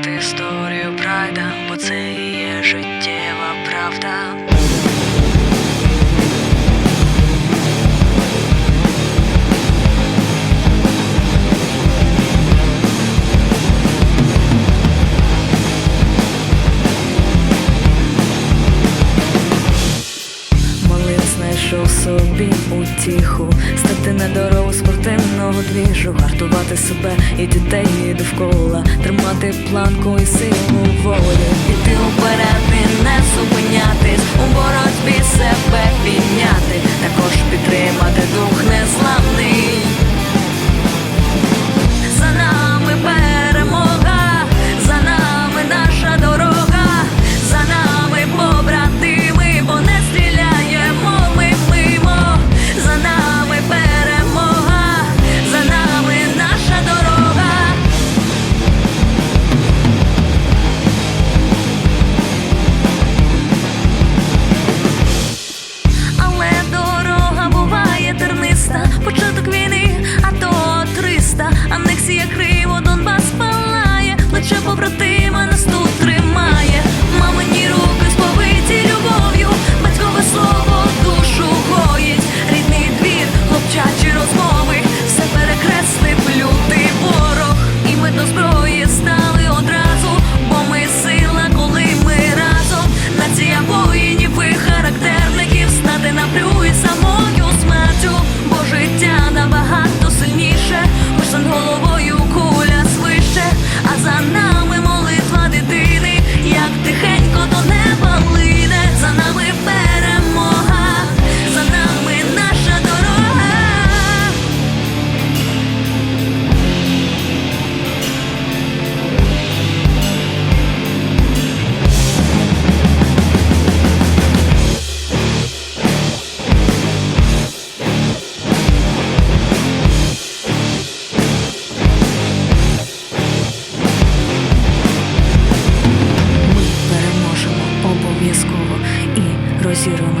розказати історію прайда, бо це. Втіху, стати на дорогу спортивного двіжу, гартувати себе і дітей і довкола, тримати планку і силу волі, іти уперед і не зупинятись, у боротьбі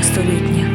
століття.